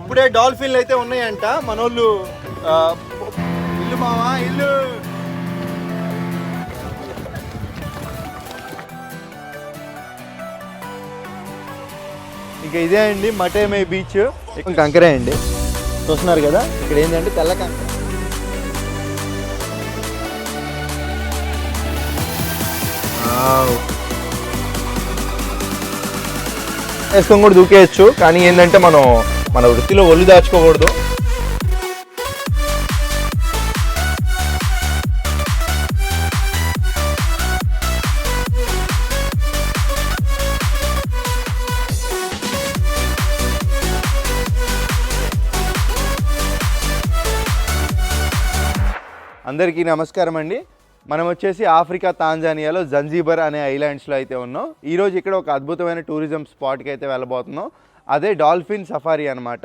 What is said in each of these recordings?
ఇప్పుడే డాల్ఫిన్లు అయితే ఉన్నాయంట. మనోళ్ళు ఇల్లు మావా ఇల్లు. ఇక ఇదే అండి మటేమే బీచ్. కంకరే అండి. చూస్తున్నారు కదా ఇక్కడ ఏంటంటే తెల్ల కంకర. వేసుకొని కూడా దూకేయచ్చు కానీ ఏంటంటే మనం మన వృత్తిలో ఒళ్ళు దాచుకోకూడదు. అందరికీ నమస్కారం అండి. మనం వచ్చేసి ఆఫ్రికా తాంజానియాలో జంజీబర్ అనే ఐలాండ్స్లో అయితే ఉన్నాం. ఈరోజు ఇక్కడ ఒక అద్భుతమైన టూరిజం స్పాట్కి అయితే వెళ్ళబోతున్నాం. అదే డాల్ఫిన్ సఫారీ అనమాట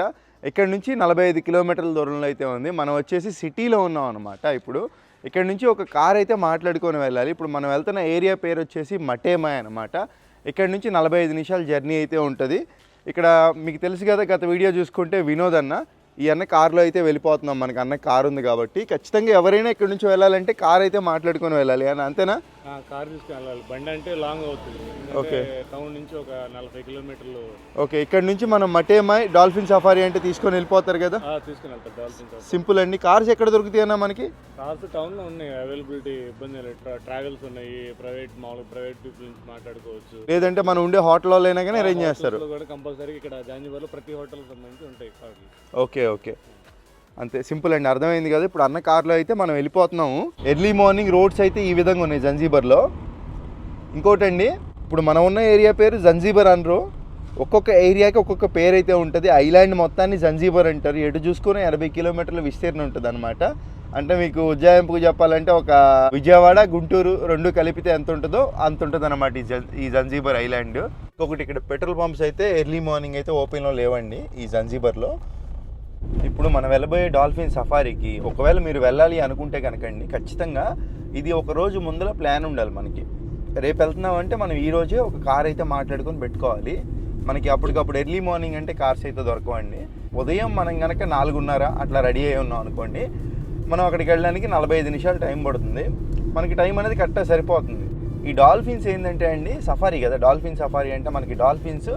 ఇక్కడ నుంచి నలభై ఐదు కిలోమీటర్ల దూరంలో అయితే ఉంది. మనం వచ్చేసి సిటీలో ఉన్నాం అనమాట ఇప్పుడు. ఇక్కడ నుంచి ఒక కార్ అయితే మాట్లాడుకొని వెళ్ళాలి. ఇప్పుడు మనం వెళ్తున్న ఏరియా పేరు వచ్చేసి మటేమాయ్ అనమాట ఇక్కడ నుంచి నలభై ఐదు నిమిషాల జర్నీ అయితే ఉంటుంది. ఇక్కడ మీకు తెలుసు కదా గత వీడియో చూసుకుంటే వినోద్ అన్న ఈ అన్న కార్లో అయితే వెళ్ళిపోతున్నాం. మనకి అన్న కార్ ఉంది కాబట్టి ఖచ్చితంగా ఎవరైనా ఇక్కడ నుంచి వెళ్ళాలంటే కార్ అయితే మాట్లాడుకొని వెళ్ళాలి. అని అంతేనా? కార్ తీసుకుని వెళ్ళాలి బండి అంటే లాంగ్ అవుతుంది. ఓకే. టౌన్ నుంచి ఒక నలభై కిలోమీటర్లు. ఓకే ఇక్కడ నుంచి మనం మటేమాయ్ డాల్ఫిన్ సఫారీ అంటే తీసుకొని వెళ్ళిపోతారు కదా? తీసుకుని వెళ్తారు డాల్ఫిన్ సింపుల్ అండి. కార్స్ ఎక్కడ దొరుకుతాయి అన్న మనకి? కార్స్ టౌన్లో ఉన్నాయి. అవైలబిలిటీ ఇబ్బంది లేదు. ట్రా- ట్రావెల్స్ ఉన్నాయి. ప్రైవేట్ మామూలు ప్రైవేట్ పీపుల్ నుంచి మాట్లాడుకోవచ్చు. లేదంటే మనం ఉండే హోటల్లో అయినా కానీ అరేంజ్ చేస్తారు. కూడా కంపల్సరీ ఇక్కడ జాంజీబార్లో ప్రతి హోటల్ సంబంధించి ఉంటాయి ఓకే ఓకే అంతే సింపుల్ అండి అర్థమైంది కదా? ఇప్పుడు అన్న కార్లో అయితే మనం వెళ్ళిపోతున్నాము. ఎర్లీ మార్నింగ్ రోడ్స్ అయితే ఈ విధంగా ఉన్నాయి జంజీబర్లో. ఇంకోటండి ఇప్పుడు మనం ఉన్న ఏరియా పేరు జంజీబర్ అనరు. ఒక్కొక్క ఏరియాకి ఒక్కొక్క పేరు అయితే ఉంటుంది. ఐలాండ్ మొత్తాన్ని జంజీబర్ అంటారు. ఎటు చూసుకుని ఎనభై కిలోమీటర్ల విస్తీర్ణం ఉంటుంది అనమాట అంటే మీకు ఉజ్జాయింపుకు చెప్పాలంటే ఒక విజయవాడ గుంటూరు రెండు కలిపితే ఎంత ఉంటుందో అంత ఉంటుంది అనమాట ఈ జన్ ఈ జంజీబర్ ఐలాండ్. ఇంకొకటి ఇక్కడ పెట్రోల్ పంప్స్ అయితే ఎర్లీ మార్నింగ్ అయితే ఓపెన్లో లేవండి ఈ జంజీబర్లో. ఇప్పుడు మనం వెళ్ళబోయే డాల్ఫిన్ సఫారీకి ఒకవేళ మీరు వెళ్ళాలి అనుకుంటే కనుకండి ఖచ్చితంగా ఇది ఒక రోజు ముందర ప్లాన్ ఉండాలి మనకి. రేపు వెళ్తున్నామంటే మనం ఈ రోజే ఒక కార్ అయితే మాట్లాడుకొని పెట్టుకోవాలి. మనకి అప్పటికప్పుడు ఎర్లీ మార్నింగ్ అంటే కార్స్ అయితే దొరకవండి. ఉదయం మనం కనుక నాలుగున్నర అట్లా రెడీ అయి ఉన్నాం అనుకోండి మనం అక్కడికి వెళ్ళడానికి నలభై ఐదు నిమిషాలు టైం పడుతుంది. మనకి టైం అనేది కరెక్ట్గా సరిపోతుంది. ఈ డాల్ఫిన్స్ ఏంటంటే అండి సఫారీ కదా డాల్ఫిన్ సఫారీ అంటే మనకి డాల్ఫిన్స్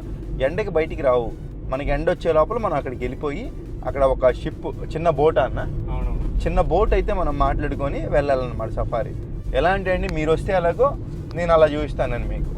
ఎండకి బయటికి రావు. మనకి ఎండ వచ్చే లోపల మనం అక్కడికి వెళ్ళిపోయి అక్కడ ఒక షిప్ చిన్న బోట్ అన్న? అవును చిన్న బోట్ అయితే మనం మాట్లాడుకొని వెళ్ళాలన్నమాట సఫారీ. ఎలా అంటే అండి? మీరు వస్తే ఎలాగో నేను అలా చూపిస్తానని మీకు.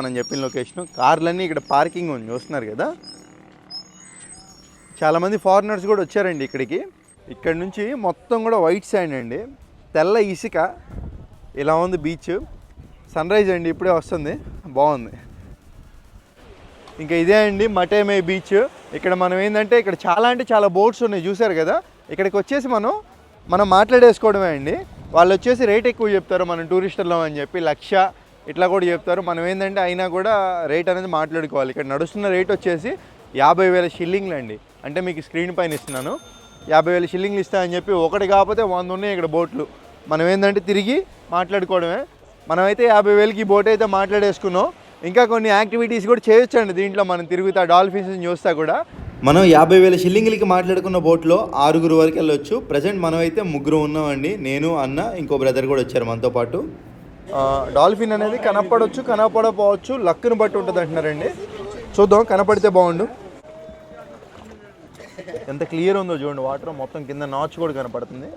మనం చెప్పిన లొకేషన్. కార్లన్నీ ఇక్కడ పార్కింగ్ ఉంది చూస్తున్నారు కదా? చాలామంది ఫారినర్స్ కూడా వచ్చారండి ఇక్కడికి. ఇక్కడ నుంచి మొత్తం కూడా వైట్ శాండ్ అండి. తెల్ల ఇసుక. ఇలా ఉంది బీచ్. సన్ రైజ్ అండి ఇప్పుడే వస్తుంది. బాగుంది. ఇంకా ఇదే అండి మటేమే బీచ్. ఇక్కడ మనం ఏంటంటే ఇక్కడ చాలా అంటే చాలా బోట్స్ ఉన్నాయి చూసారు కదా? ఇక్కడికి వచ్చేసి మనం మనం మాట్లాడేసుకోవడమే అండి. వాళ్ళు వచ్చేసి రేట్ ఎక్కువ చెప్తారు మనం టూరిస్టుల్లో అని చెప్పి లక్ష ఇట్లా కూడా చెప్తారు. మనం ఏంటంటే అయినా కూడా రేట్ అనేది మాట్లాడుకోవాలి. ఇక్కడ నడుస్తున్న రేట్ వచ్చేసి యాభై వేల షిల్లింగ్లు అండి. అంటే మీకు స్క్రీన్ పైన ఇస్తున్నాను. యాభై వేల షిల్లింగ్లు ఇస్తా అని చెప్పి ఒకటి కాకపోతే వంద ఉన్నాయి ఇక్కడ బోట్లు. మనం ఏంటంటే తిరిగి మాట్లాడుకోవడమే. మనమైతే యాభై వేలకి బోట్ అయితే మాట్లాడేసుకున్నాం. ఇంకా కొన్ని యాక్టివిటీస్ కూడా చేయొచ్చండి దీంట్లో మనం తిరుగుతా డాల్ఫిన్స్ చూస్తా కూడా. మనం యాభై వేల షిల్లింగ్లకి మాట్లాడుకున్న బోట్లో ఆరుగురు వరకు వెళ్ళొచ్చు. ప్రజెంట్ మనమైతే ముగ్గురు ఉన్నామండి. నేను అన్న ఇంకో బ్రదర్ కూడా వచ్చారు మనతో పాటు. డాల్ఫిన్ అనేది కనపడవచ్చు కనపడపోవచ్చు లక్ను బట్టి ఉంటుంది అంటున్నారండి. చూద్దాం కనపడితే బాగుండు. ఎంత క్లియర్ ఉందో చూడండి వాటర్ మొత్తం కింద నాచు కూడా కనపడుతుంది.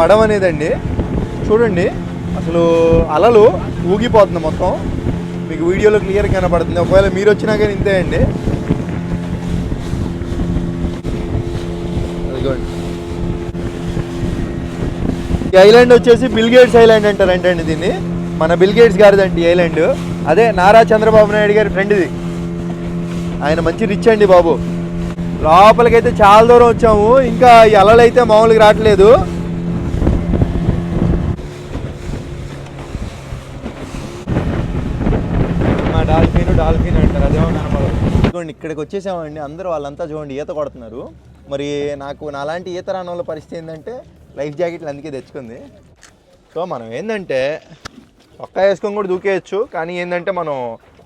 పడవ అనేదండి. చూడండి అసలు అలలు ఊగిపోతుంది మొత్తం. మీకు వీడియోలో క్లియర్ కనపడుతుంది. ఒకవేళ మీరు వచ్చినా కానీ ఇంతే అండి. ఈ ఐలాండ్ వచ్చేసి బిల్గేట్స్ ఐలాండ్ అంటారంటండి దీన్ని. మన బిల్గేట్స్ గారిదండి ఐలాండ్. అదే నారా చంద్రబాబు నాయుడు గారి ఫ్రెండ్ ఇది. ఆయన మంచి రిచ్ అండి బాబు. లోపలికైతే చాలా దూరం వచ్చాము. ఇంకా ఈ అలలు అయితే మామూలుగా రావట్లేదు మా డాల్ఫిన్ డాల్ఫిన్ అంటారు. అదేమో కనపడదు చూడండి ఇక్కడికి వచ్చేసామండి. అందరూ వాళ్ళంతా చూడండి ఈత కొడుతున్నారు. మరి నాకు నాలాంటి ఈత రాని వాళ్ళ పరిస్థితి ఏంటంటే లైఫ్ జాకెట్లు అందుకే తెచ్చుకుంది. సో మనం ఏంటంటే ఒక్క వేసుకొని కూడా దూకేయచ్చు. కానీ ఏంటంటే మనం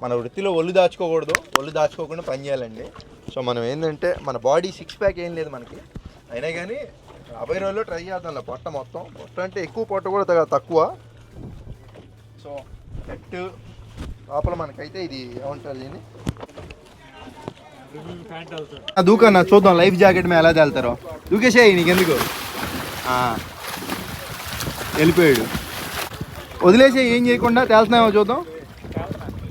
మన వృత్తిలో ఒళ్ళు దాచుకోకూడదు. ఒళ్ళు దాచుకోకుండా పని చేయాలండి. సో మనం ఏంటంటే మన బాడీ సిక్స్ ప్యాక్ ఏం లేదు మనకి. అయినా కానీ రాబోయే రోజుల్లో ట్రై చేద్దాం పొట్ట మొత్తం. పొట్ట అంటే ఎక్కువ పొట్ట కూడా తక్కువ. సో నెట్ లోపల మనకైతే ఇది ఏమంటారు దీన్ని? దూకన్నా చూద్దాం లైఫ్ జాకెట్ మీద ఎలా తేలుతారో. దూకేసేయి నీకెందుకు? ఆ, వెళ్ళిపోయాడు. వదిలేసి ఏం చేయకుండా తేలుతున్నావో చూద్దాం.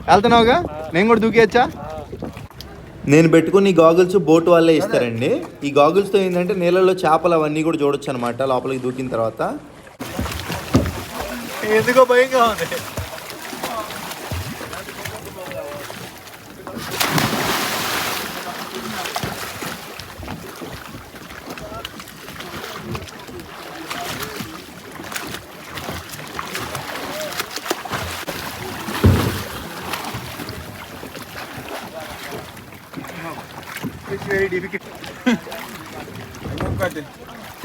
వెళ్తున్నావుగా నేను కూడా దూకేయచ్చా? నేను పెట్టుకున్న ఈ గాగుల్స్ బోట్ వాళ్ళే ఇస్తారండి. ఈ గాగుల్స్తో ఏంటంటే నీళ్ళలో చేపలు అవన్నీ కూడా చూడొచ్చు అనమాట లోపలికి దూకిన తర్వాత. ఎందుకో భయంగా ఉంది.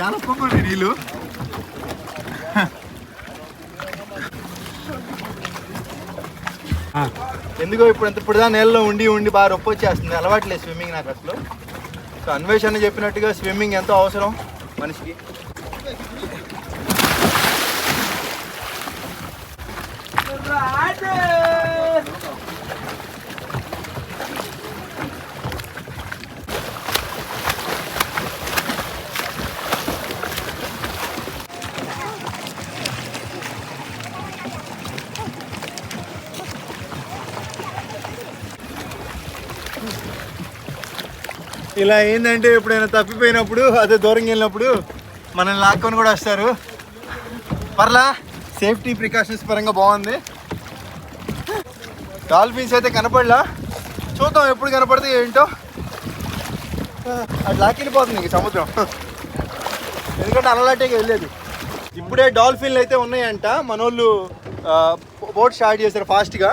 చాలా పొంగండి నీళ్ళు. ఎందుకో ఇప్పుడు ఎంత ఇప్పుడు నీళ్ళలో ఉండి ఉండి బాగా రొప్పి వచ్చేస్తుంది. అలవాట్లేదు స్విమ్మింగ్ నాకు అసలు. సో అన్వేషణ చెప్పినట్టుగా స్విమ్మింగ్ ఎంతో అవసరం మనిషికి. ఇలా ఏంటంటే ఎప్పుడైనా తప్పిపోయినప్పుడు అదే దూరంగా వెళ్ళినప్పుడు మనల్ని లాక్కొని కూడా వస్తారు. పర్లా సేఫ్టీ ప్రికాషన్స్ పరంగా బాగుంది. డాల్ఫిన్స్ అయితే కనపడలా? చూద్దాం ఎప్పుడు కనపడితే ఏంటో. అది లాక్కెళ్ళిపోతుంది ఇంక సముద్రం. ఎందుకంటే అలలాటే వెళ్ళేది. ఇప్పుడే డాల్ఫిన్లు అయితే ఉన్నాయంట. మనోళ్ళు బోట్ స్టార్ట్ చేశారు ఫాస్ట్గా.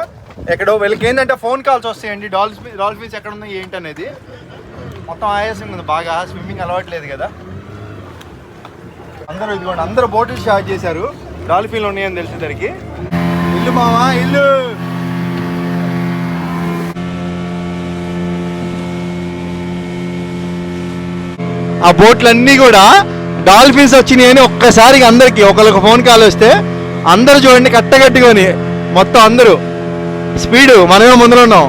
ఎక్కడో వీళ్ళకి ఏంటంటే ఫోన్ కాల్స్ వస్తాయండి. డాల్ఫిన్ డాల్ఫిన్స్ ఎక్కడ ఉన్నాయి ఏంటి అనేది మొత్తం ఆయాసం ఉంది. బాగా స్విమ్మింగ్ అలవాట్లేదు కదా. అందరూ ఇదిగోండి అందరూ బోట్లు స్టార్ట్ చేశారు. డాల్ఫిన్లు ఉన్నాయని తెలిసేసరికి. ఇల్లు మావా ఇల్లు! ఆ బోట్లన్నీ కూడా డాల్ఫిన్స్ వచ్చినాయని ఒక్కసారిగా అందరికి ఒకరికి ఫోన్ కాల్ వస్తే అందరూ చూడండి కట్టగట్టుకొని మొత్తం అందరూ. స్పీడ్ మనమే ముందర ఉన్నాం.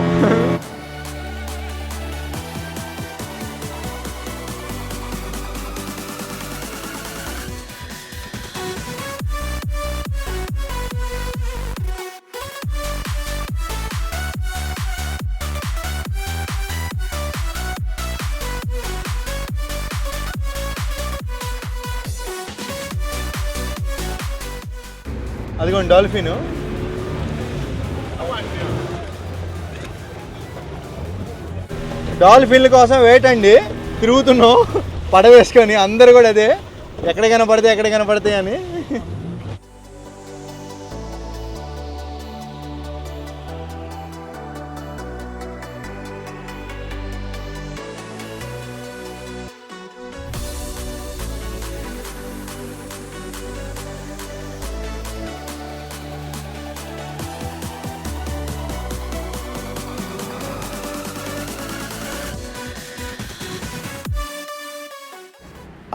అదిగోండి డాల్ఫిన్. డాల్ఫిన్ల కోసం వెయిట్ అండి. తిరుగుతున్నాం. పడవేసుకొని అందరు కూడా అదే. ఎక్కడ కనపడితే ఎక్కడ కనపడతాయి అని.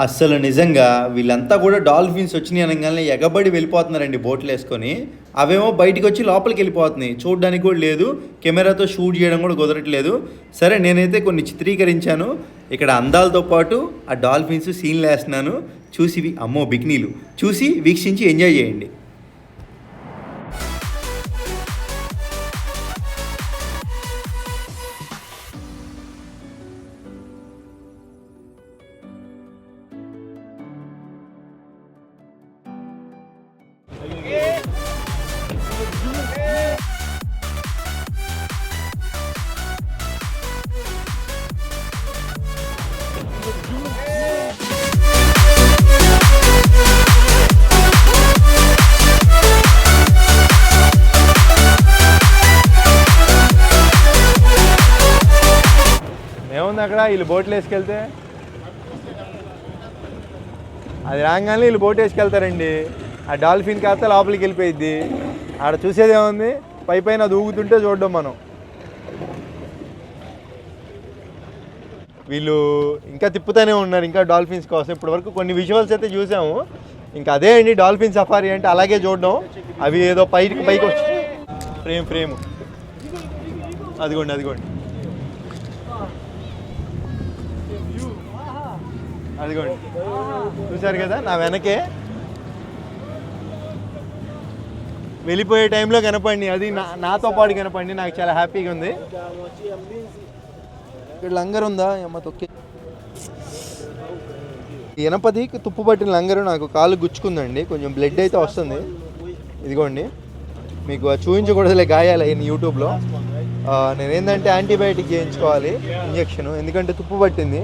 అస్సలు నిజంగా వీళ్ళంతా కూడా డాల్ఫిన్స్ వచ్చినాయి అనగానే ఎగబడి వెళ్ళిపోతున్నారండి బోట్లు వేసుకొని. అవేమో బయటికి వచ్చి లోపలికి వెళ్ళిపోతున్నాయి. చూడడానికి కూడా లేదు. కెమెరాతో షూట్ చేయడం కూడా కుదరట్లేదు. సరే నేనైతే కొన్ని చిత్రీకరించాను. ఇక్కడ అందాలతో పాటు ఆ డాల్ఫిన్స్ సీన్లు వేస్తున్నాను. చూసి అమ్మో బిక్నీలు చూసి వీక్షించి ఎంజాయ్ చేయండి. ఉంది వీళ్ళు బోట్లు వేసుకెళ్తే? అది రాగానే వీళ్ళు బోట్ వేసుకెళ్తారండి. ఆ డాల్ఫిన్ కాస్త లోపలికి వెళ్ళిపోయిద్ది. ఆడ చూసేది ఏముంది? పై పైన అది ఊగుతుంటే చూడడం మనం. వీళ్ళు ఇంకా తిప్పుతూనే ఉన్నారు ఇంకా డాల్ఫిన్స్ కోసం. ఇప్పటివరకు కొన్ని విజువల్స్ అయితే చూసాము. ఇంకా అదే అండి డాల్ఫిన్ సఫారీ అంటే అలాగే చూడడం. అవి ఏదో పైకి పైకి వచ్చి ఫ్రేమ్ ఫ్రేమ్. అదిగోండి అదిగోండి. అదిగోండి. చూశారు కదా నా వెనకే. వెళ్ళిపోయే టైంలో కనపండి అది నా నాతో పాటు కనపండి నాకు చాలా హ్యాపీగా ఉంది. ఇక్కడ లంగర్ ఉందా? అమ్మ తొక్కి. గణపతికి తుప్పు పట్టిన లంగరు నాకు కాలు గుచ్చుకుందండి. కొంచెం బ్లడ్ అయితే వస్తుంది. ఇదిగోండి. మీకు చూపించకూడదులే గాయాలు అయ్యింది యూట్యూబ్లో. నేనేంటంటే యాంటీబయాటిక్ చేయించుకోవాలి. ఇంజక్షన్. ఎందుకంటే తుప్పు పట్టింది.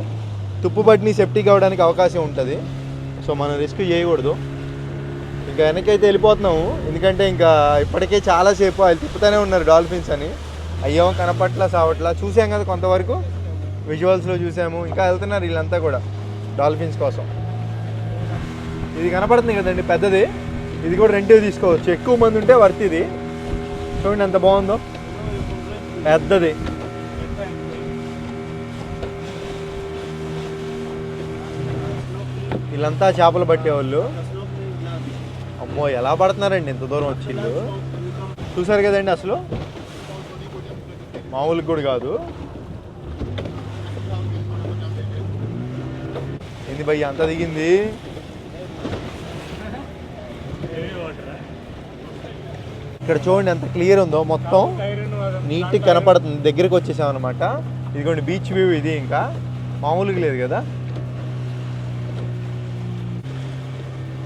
తుప్పు పట్టిని సెప్టిక్ అవ్వడానికి అవకాశం ఉంటుంది. సో మనం రిస్క్ చేయకూడదు. ఇంకా వెనకైతే వెళ్ళిపోతున్నాము. ఎందుకంటే ఇంకా ఇప్పటికే చాలాసేపు వాళ్ళు తిప్పుతూనే ఉన్నారు డాల్ఫిన్స్ అని. అయ్యో కనపట్ల సావట్లా చూసాం కదా కొంతవరకు. విజువల్స్లో చూసాము. ఇంకా వెళ్తున్నారు వీళ్ళంతా కూడా డాల్ఫిన్స్ కోసం. ఇది కనపడుతుంది కదండి పెద్దది. ఇది కూడా రెంట్కి తీసుకోవచ్చు. ఎక్కువ మంది ఉంటే వర్త్ ఇది. చూడండి ఎంత బాగుందో. పెద్దది. వీళ్ళంతా చేపలు పట్టేవాళ్ళు. అమ్మో ఎలా పడుతున్నారండి ఇంత దూరం వచ్చి చూసారు కదండి అసలు? మామూలుగా కూడా కాదు. ఏంది భయ్య అంత దిగింది? ఇక్కడ చూడండి ఎంత క్లియర్ ఉందో మొత్తం. నీట్గా కనపడుతుంది. దగ్గరికి వచ్చేసామన్నమాట. ఇదిగోండి బీచ్ వ్యూ ఇది ఇంకా. మామూలుగా లేదు కదా?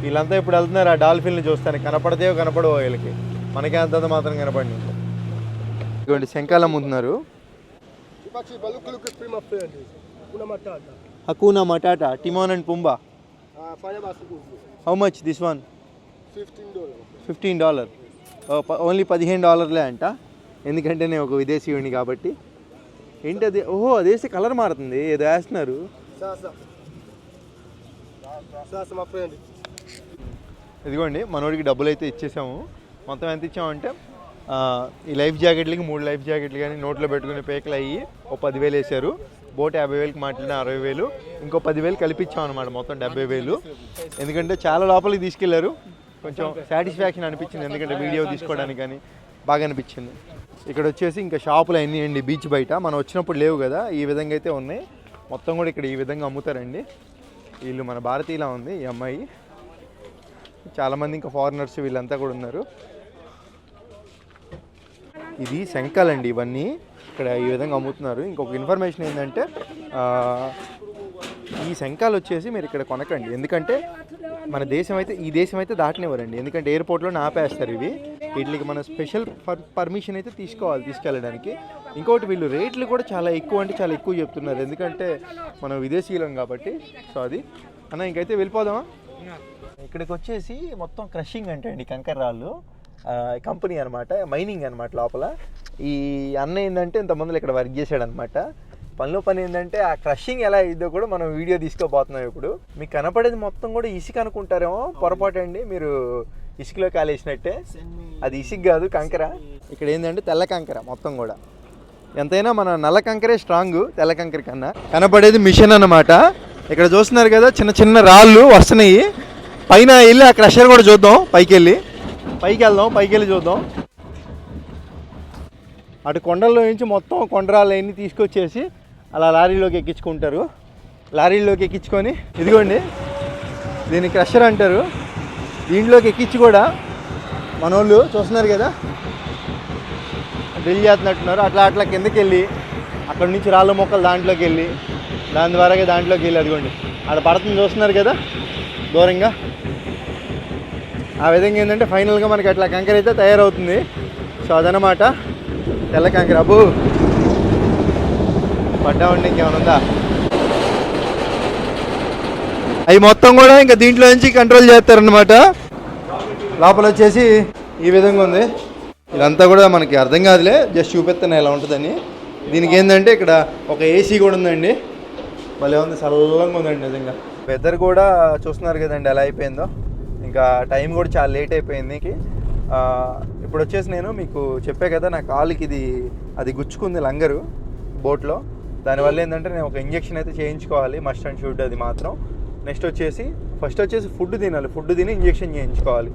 వీళ్ళంతా ఇప్పుడు వెళ్తున్నారు ఆ డాల్ఫిన్లు చూస్తాను కనపడతాయో కనపడవో వీళ్ళకి. మనకే అంతంత మాత్రం కనపడి ఇదిగోండి శంకాలు అమ్ముతున్నారు. Hakuna matata Timon and Pumbaa. How much this one. Fifteen dollar. Only పదిహేను డాలర్లే అంట. ఎందుకంటే నేను ఒక విదేశీయుడిని కాబట్టి. ఏంటి అది ఓహో అదేసి కలర్ మారుతుంది. ఏదో వేస్తున్నారు. ఇదిగోండి మనోడికి డబ్బులు అయితే ఇచ్చేసాము. మొత్తం ఎంత ఇచ్చామంటే ఈ లైఫ్ జాకెట్లకి మూడు లైఫ్ జాకెట్లు కానీ నోట్లో పెట్టుకునే పేకలు అయ్యి ఓ పదివేలు వేసారు బోట్ యాభై వేలకు మాట్లాడిన అరవై వేలు ఇంకో పదివేలు కలిపిచ్చాం అనమాట మొత్తం డెబ్బై వేలు. ఎందుకంటే చాలా లోపలికి తీసుకెళ్ళారు. కొంచెం సాటిస్ఫాక్షన్ అనిపించింది ఎందుకంటే వీడియో తీసుకోవడానికి కానీ బాగా అనిపించింది. ఇక్కడ వచ్చేసి ఇంకా షాపులు అన్నీ అండి బీచ్ బయట. మనం వచ్చినప్పుడు లేవు కదా ఈ విధంగా అయితే ఉన్నాయి. మొత్తం కూడా ఇక్కడ ఈ విధంగా అమ్ముతారండి. వీళ్ళు మన భారతీయులా ఉంది ఈ అమ్మాయి. చాలామంది ఇంకా ఫారినర్స్ వీళ్ళంతా కూడా ఉన్నారు. ఇది శంఖాలండి ఇవన్నీ. ఇక్కడ ఈ విధంగా అమ్ముతున్నారు. ఇంకొక ఇన్ఫర్మేషన్ ఏంటంటే ఈ శంఖాలు వచ్చేసి మీరు ఇక్కడ కొనకండి. ఎందుకంటే మన దేశం అయితే ఈ దేశం అయితే దాటనివ్వరండి. ఎందుకంటే ఎయిర్పోర్ట్లో ఆపేస్తారు ఇవి. వీటికి మన స్పెషల్ పర్ పర్మిషన్ అయితే తీసుకోవాలి తీసుకెళ్ళడానికి. ఇంకోటి వీళ్ళు రేట్లు కూడా చాలా ఎక్కువ అంటే చాలా ఎక్కువ చెప్తున్నారు. ఎందుకంటే మనం విదేశీయులం కాబట్టి. సో అది. అన్న ఇంకైతే వెళ్ళిపోదామా? ఇక్కడికి వచ్చేసి మొత్తం క్రషింగ్ అంటే అండి కంకర రాళ్ళు కంపెనీ అనమాట మైనింగ్ అనమాట లోపల. ఈ అన్న ఏంటంటే ఇంతమందిలో ఇక్కడ వర్క్ చేశాడు అనమాట పనిలో పని ఏంటంటే ఆ క్రషింగ్ ఎలా అయ్యిద్దో కూడా మనం వీడియో తీసుకోబోతున్నాం ఇప్పుడు. మీకు కనపడేది మొత్తం కూడా ఇసుక అనుకుంటారేమో? పొరపాటు అండి మీరు ఇసుకలో కాలేసినట్టే. అది ఇసుక కాదు కంకర. ఇక్కడ ఏంటంటే తెల్ల కంకర మొత్తం కూడా. ఎంతైనా మన నల్ల కంకరే స్ట్రాంగ్ తెల్ల కంకర కన్నా. కనపడేది మిషన్ అన్నమాట. ఇక్కడ చూస్తున్నారు కదా చిన్న చిన్న రాళ్ళు వస్తున్నాయి. పైన వెళ్ళి ఆ క్రషర్ కూడా చూద్దాం. పైకి వెళ్ళి పైకి వెళ్దాం పైకి వెళ్ళి చూద్దాం. అటు కొండల్లో నుంచి మొత్తం కొండరాళ్ళు అన్నీ తీసుకొచ్చేసి అలా లారీలోకి ఎక్కించుకుంటారు. లారీలోకి ఎక్కించుకొని ఇదిగోండి. దీన్ని క్రషర్ అంటారు. దీంట్లోకి ఎక్కించి కూడా మనోళ్ళు చూస్తున్నారు కదా? డ్రిల్ చేస్తున్నట్టున్నారు. అట్లా అట్లా కిందకి వెళ్ళి అక్కడ నుంచి రాళ్ళ మొక్కలు దాంట్లోకి వెళ్ళి దాని ద్వారా దాంట్లోకి వెళ్ళి అదిగోండి. అక్కడ పడుతుంది చూస్తున్నారు కదా? దూరంగా. ఆ విధంగా ఏంటంటే ఫైనల్గా మనకి అట్లా కంకర అయితే తయారవుతుంది. సో అదనమాట తెల్ల కంకర. అబ్బు! పడ్డామండి ఇంకేమైనా ఉందా? అవి మొత్తం కూడా ఇంకా దీంట్లో నుంచి కంట్రోల్ చేస్తారనమాట లోపల వచ్చేసి ఈ విధంగా ఉంది. ఇదంతా కూడా మనకి అర్థం కాదులే. జస్ట్ చూపెత్తాను ఎలా ఉంటుందని. దీనికి ఏంటంటే ఇక్కడ ఒక ఏసీ కూడా ఉందండి. మళ్ళీ ఉంది. చల్లంగా ఉందండి నిజంగా. వెదర్ కూడా చూస్తున్నారు కదండి. ఎలా అయిపోయిందో. ఇంకా టైం కూడా చాలా లేట్ అయిపోయింది. ఇప్పుడు వచ్చేసి నేను మీకు చెప్పే కదా నా కాలుకి ఇది అది గుచ్చుకుంది లంగరు బోట్లో. దానివల్ల ఏంటంటే నేను ఒక ఇంజెక్షన్ అయితే చేయించుకోవాలి మస్ట్ అండ్ షుడ్ అది మాత్రం. నెక్స్ట్ వచ్చేసి ఫస్ట్ వచ్చేసి ఫుడ్ తినాలి. ఫుడ్ తిని ఇంజెక్షన్ చేయించుకోవాలి.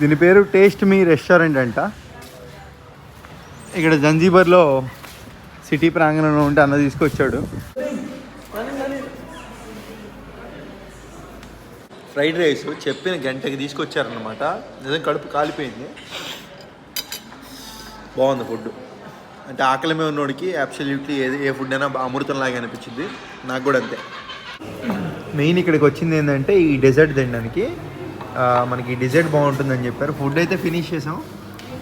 దీని పేరు టేస్ట్ మీ రెస్టారెంట్ అంట. ఇక్కడ జంజీబర్లో సిటీ ప్రాంగణంలో ఉంటే అన్న తీసుకొచ్చాడు. ఫ్రైడ్ రైస్ చెప్పిన గంటకి తీసుకొచ్చారనమాట నిజం కడుపు కాలిపోయింది. బాగుంది ఫుడ్. అంటే ఆకలి మీద ఉన్నోడికి అబ్సల్యూట్లీ ఏది ఏ ఫుడ్ అయినా అమృతంలాగా అనిపించింది. నాకు కూడా అంతే. మెయిన్ ఇక్కడికి వచ్చింది ఏంటంటే ఈ డెజర్ట్ తినడానికి. మనకి డెజర్ట్ బాగుంటుందని చెప్పారు. ఫుడ్ అయితే ఫినిష్ చేసాం.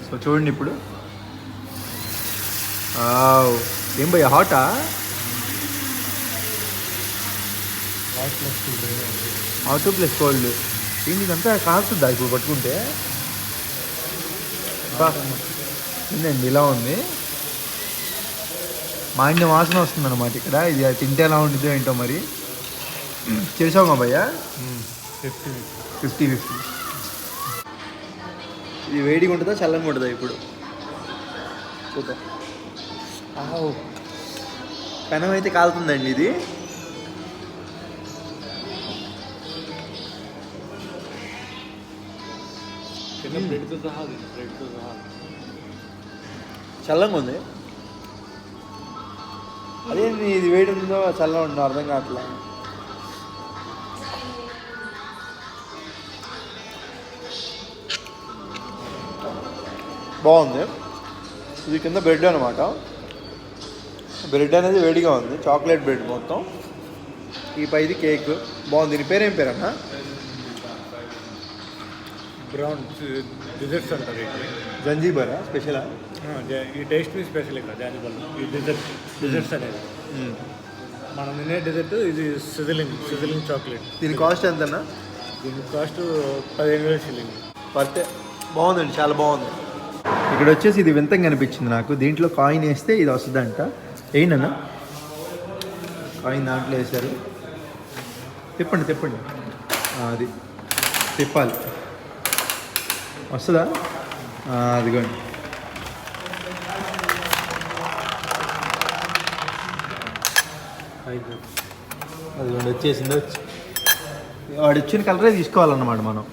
సో చూడండి ఇప్పుడు. ఏం భయ్య హాటా? హాట్ ప్లస్ కోల్డ్ ఏంటి ఇదంతా? కాస్తుందా ఇప్పుడు పట్టుకుంటే? బా. ఏందండి ఇలా ఉంది. మాండ్య వాసన వస్తుంది అనమాట ఇక్కడ. ఇది తింటే ఎలా ఉంటుందో ఏంటో మరి. చేసావా భయ్యా? Fifty fifty. ఫిఫ్టీ ఇది వేడిగా ఉంటుందా? చల్లంగా ఉంటుందా ఇప్పుడు? చూద్దాం. పెనం అయితే కాలుతుందండి ఇది. చల్లంగా ఉంది. అదేంటి ఇది వేడి ఉందో చల్లగా ఉందో అర్థం కావట్లా. బాగుంది. ఇది కింద బ్రెడ్ అనమాట. బ్రెడ్ అనేది వేడిగా ఉంది. చాక్లెట్ బ్రెడ్ మొత్తం. ఈ పైది కేక్. బాగుంది. దీని పేరు ఏం పేరు అన్న బ్రౌన్ డిజర్ట్స్ అంటారు. జంజీబరా? స్పెషలా? ఈ టేస్ట్ మీ స్పెషల్ ఇక్కడ దానివల్ల ఈ డిజర్ట్ డిజర్ట్స్ అనేది. మనం తినే డిజర్ట్ ఇది సిజిలింగ్ సిజిలింగ్ చాక్లెట్. దీని కాస్ట్ ఎంతన్నా? దీని కాస్ట్ పదిహేను వేలు షిల్లింగ్. పడితే బాగుందండి. చాలా బాగుంది. ఇక్కడ వచ్చేసి ఇది వింతంగా అనిపించింది నాకు. దీంట్లో కాయిన్ వేస్తే ఇది వస్తుందంట. ఏంటన్నా? కాయిన్ దాంట్లో వేశారు. తిప్పండి తిప్పండి. అది తిప్పాలి. వస్తుందా? అదిగోండి. అదిగోండి వచ్చేసింది? వచ్చి వాడు ఇచ్చిన కలరే తీసుకోవాలన్నమాట మనం.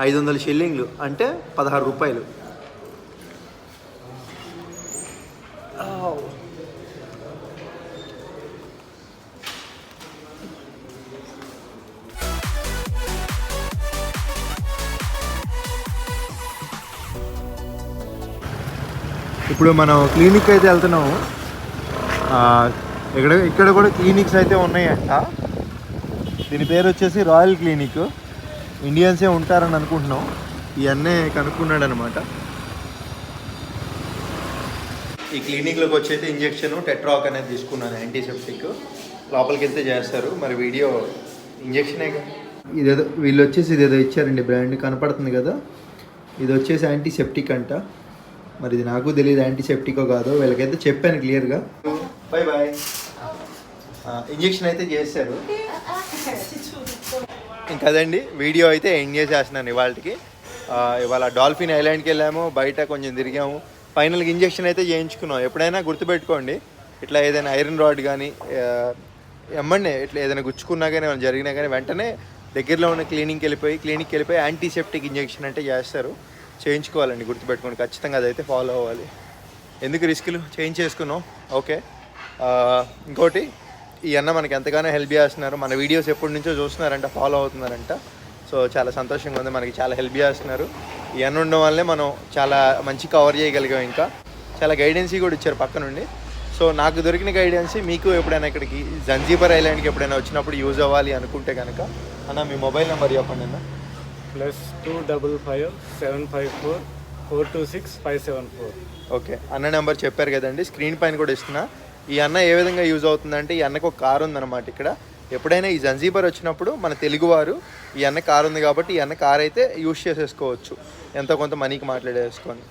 ఐదు వందల షిల్లింగ్లు అంటే పదహారు రూపాయలు. ఇప్పుడు మనం క్లినిక్ అయితే వెళ్తున్నాము. ఇక్కడ ఇక్కడ కూడా క్లినిక్స్ అయితే ఉన్నాయంట. దీని పేరు వచ్చేసి రాయల్ క్లినిక్ ఇండియన్సే ఉంటారని అనుకుంటున్నాం. ఇవన్నీ కనుక్కున్నాడు అనమాట ఈ క్లినిక్లోకి వచ్చేసి ఇంజెక్షన్ టెట్రాక్ అనేది తీసుకున్నాను యాంటీసెప్టిక్ లోపలికి వెళ్తే చేస్తారు. మరి వీడియో ఇంజెక్షనే ఇదేదో వీళ్ళు వచ్చేసి ఇదేదో ఇచ్చారండి. బ్రాండ్ కనపడుతుంది కదా. ఇది వచ్చేసి యాంటీసెప్టిక్ అంట. మరి ఇది నాకు తెలియదు యాంటీసెప్టికో కాదో వీళ్ళకైతే చెప్పాను క్లియర్గా బాయ్ బాయ్ ఇంజెక్షన్ అయితే చేశారు. ఇంకా అదండి వీడియో అయితే ఎండ్ చేసేస్తున్నాను ఇవాళకి. ఇవాళ డాల్ఫిన్ ఐలాండ్కి వెళ్ళాము బయట కొంచెం తిరిగాము. ఫైనల్గా ఇంజెక్షన్ అయితే చేయించుకున్నాం. ఎప్పుడైనా గుర్తుపెట్టుకోండి ఇట్లా ఏదైనా ఐరన్ రాడ్ కానీ ఎమ్మండి ఇట్లా ఏదైనా గుచ్చుకున్నా కానీ ఏమైనా జరిగినా కానీ వెంటనే దగ్గరలో ఉన్న క్లినిక్కి వెళ్ళిపోయి క్లినిక్కి వెళ్ళిపోయి యాంటీసెప్టిక్ ఇంజెక్షన్ అంటే చేస్తారు. చేయించుకోవాలండి గుర్తుపెట్టుకోండి. ఖచ్చితంగా అదైతే ఫాలో అవ్వాలి. ఎందుకు రిస్కులు? చేయించేసుకున్నాం ఓకే. ఇంకోటి ఈ అన్న మనకి ఎంతగానో హెల్ప్ చేస్తున్నారు. మన వీడియోస్ ఎప్పటి నుంచో చూస్తున్నారంట ఫాలో అవుతున్నారంట. సో చాలా సంతోషంగా ఉంది. మనకి చాలా హెల్ప్ చేస్తున్నారు. ఈ అన్న ఉండడం వల్లే మనం చాలా మంచి కవర్ చేయగలిగాం ఇంకా. చాలా గైడెన్సీ కూడా ఇచ్చారు పక్క నుండి సో నాకు దొరికిన గైడెన్సీ మీకు ఎప్పుడైనా ఇక్కడికి జంజీబర్ ఐలాండ్కి ఎప్పుడైనా వచ్చినప్పుడు యూజ్ అవ్వాలి అనుకుంటే కనుక అన్న మీ మొబైల్ నెంబర్ చెప్పండి అన్న. Plus two double five seven five four four two six five seven four. Okay అన్న నెంబర్ చెప్పారు కదండి స్క్రీన్ పైన కూడా ఇస్తున్నా. ఈ అన్న ఏ విధంగా యూజ్ అవుతుందంటే ఈ అన్నకు ఒక కారు ఉందన్నమాట ఇక్కడ. ఎప్పుడైనా ఈ జంజీబర్ వచ్చినప్పుడు మన తెలుగువారు ఈ అన్న కార్ ఉంది కాబట్టి ఈ అన్న కార్ అయితే యూజ్ చేసేసుకోవచ్చు. ఎంతో కొంత మనీకి మాట్లాడేసుకొని.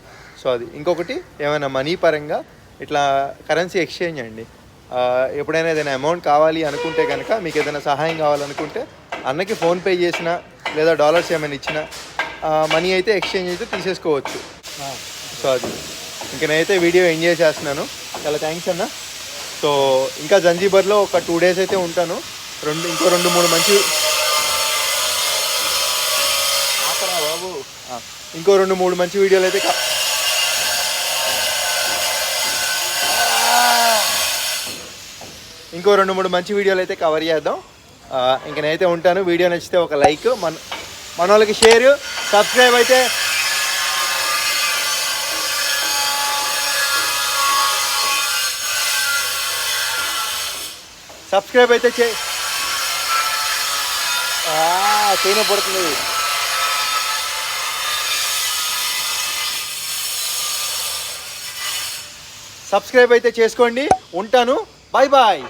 సో అది. ఇంకొకటి ఏమైనా మనీ పరంగా ఇట్లా కరెన్సీ ఎక్స్చేంజ్ అండి. ఎప్పుడైనా ఏదైనా అమౌంట్ కావాలి అనుకుంటే కనుక మీకు ఏదైనా సహాయం కావాలనుకుంటే అన్నకి ఫోన్పే చేసినా లేదా డాలర్స్ ఏమైనా ఇచ్చినా మనీ అయితే ఎక్స్చేంజ్ అయితే తీసేసుకోవచ్చు. సో అది. ఇంక నేనైతే వీడియో ఎంజాయ్ చేస్తున్నాను చాలా థ్యాంక్స్ అన్న. సో ఇంకా జంజీబర్లో ఒక టూ డేస్ అయితే ఉంటాను. రెండు ఇంకో రెండు మూడు మంచి బాబు. ఇంకో రెండు మూడు మంచి వీడియోలు అయితే ఇంకో రెండు మూడు మంచి వీడియోలు అయితే కవర్ చేద్దాం. ఇంక నేనైతే ఉంటాను. వీడియో నచ్చితే ఒక లైక్ మన మన వాళ్ళకి షేర్ సబ్స్క్రైబ్ అయితే. సబ్స్క్రైబ్ అయితే చే తేనె పడుతుంది. సబ్స్క్రైబ్ అయితే చేసుకోండి. ఉంటాను. Bye bye.